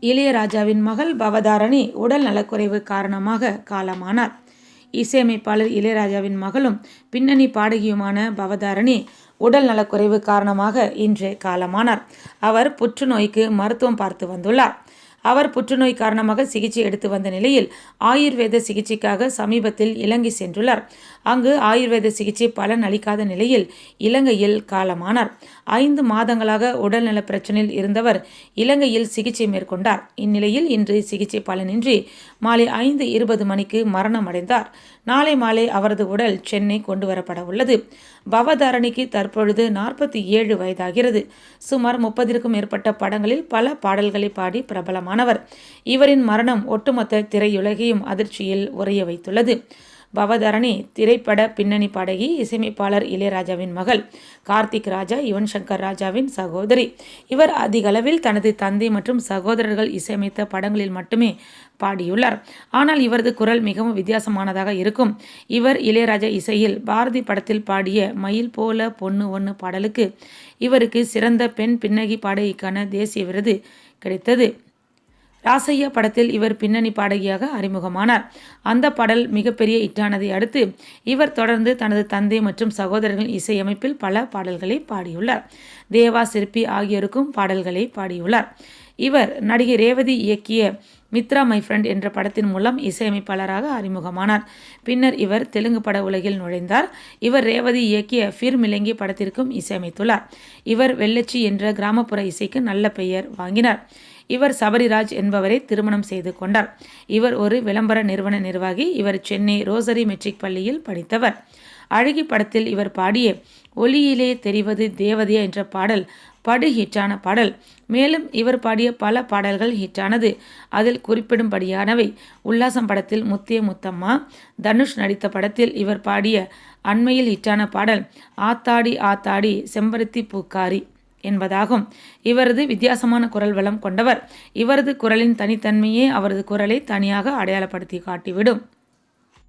இளையராஜாவின் மகள் பவதாரணி உடல் நலக்குறைவு காரணமாக காலமானார். இசையமைப்பாளர் இளையராஜாவின் மகளும் பின்னணி பாடகியுமான பவதாரணி உடல் நலக்குறைவு காரணமாக இன்று காலமானார். அவர் புற்றுநோய்க்கு மருத்துவம் பார்த்து வந்துள்ளார். அவர் புற்றுநோய் காரணமாக சிகிச்சை எடுத்து வந்த நிலையில் ஆயுர்வேத சிகிச்சைக்காக சமீபத்தில் இலங்கை சென்றுள்ளார். அங்கு ஆயுர்வேத சிகிச்சை பலன் அளிக்காத நிலையில் இலங்கையில் காலமானார். ஐந்து மாதங்களாக உடல்நல பிரச்சனையில் இருந்தவர் இலங்கையில் சிகிச்சை மேற்கொண்டார். இந்நிலையில் இன்று சிகிச்சை பலனின்றி மாலை ஐந்து இருபது மணிக்கு மரணம் அடைந்தார் நாளை மாலை அவரது உடல் சென்னை கொண்டு வரப்பட உள்ளது. பவதாரணிக்கு தற்பொழுது நாற்பத்தி ஏழு வயதாகிறது. சுமார் முப்பதிற்கும் மேற்பட்ட படங்களில் பல பாடல்களை பாடி பிரபலமானவர். இவரின் மரணம் ஒட்டுமொத்த திரையுலகையும் அதிர்ச்சியில் உறைய வைத்துள்ளது. பவதரணி திரைப்பட பின்னணி பாடகி இசையமைப்பாளர் இளையராஜாவின் மகள் கார்த்திக் ராஜா யுவன் சங்கர் ராஜாவின் சகோதரி. இவர் அதிகளவில் தனது தந்தை மற்றும் சகோதரர்கள் இசையமைத்த படங்களில் மட்டுமே பாடியுள்ளார். ஆனால் இவரது குரல் மிகவும் வித்தியாசமானதாக இருக்கும். இவர் இளையராஜா இசையில் பாரதி படத்தில் பாடிய மயில் போல பொண்ணு ஒன்று பாடலுக்கு இவருக்கு சிறந்த பெண் பின்னகி பாடகிக்கான தேசிய விருது கிடைத்தது. ராசையா படத்தில் இவர் பின்னணி பாடகியாக அறிமுகமானார். அந்த பாடல் மிகப்பெரிய இட்டானதை அடுத்து இவர் தொடர்ந்து தனது தந்தை மற்றும் சகோதரர்கள் இசையமைப்பில் பல பாடல்களை பாடியுள்ளார். தேவா சிற்பி ஆகியோருக்கும் பாடல்களை பாடியுள்ளார். இவர் நடிகை ரேவதி இயக்கிய மித்ரா மை ஃப்ரெண்ட் என்ற படத்தின் மூலம் இசையமைப்பாளராக அறிமுகமானார். பின்னர் இவர் தெலுங்கு பட உலகில் நுழைந்தார். இவர் ரேவதி இயக்கிய ஃபிர் மிலங்கி படத்திற்கும் இசையமைத்துள்ளார். இவர் வெள்ளச்சி என்ற கிராமப்புற இசைக்கு நல்ல பெயர் வாங்கினார். இவர் சபரிராஜ் என்பவரை திருமணம் செய்து கொண்டார். இவர் ஒரு விளம்பர நிறுவன நிர்வாகி. இவர் சென்னை ரோசரி மெட்ரிக் பள்ளியில் படித்தவர். அழகி படத்தில் இவர் பாடிய ஒளியிலே தெரிவது தேவதையா என்ற பாடல் படு ஹிட்டான பாடல். மேலும் இவர் பாடிய பல பாடல்கள் ஹிட்டானது. அதில் குறிப்பிடும்படியானவை. உல்லாசம் படத்தில் முத்திய முத்தம்மா தனுஷ் நடித்த படத்தில் இவர் பாடிய அண்மையில் ஹிட்டான பாடல். ஆத்தாடி ஆத்தாடி செம்பருத்தி பூக்காரி என்பதாகும். இவரது வித்தியாசமான குரல் வளம் கொண்டவர். இவரது குரலின் தனித்தன்மையே அவரது குரலை தனியாக அடையாளப்படுத்தி காட்டிவிடும்.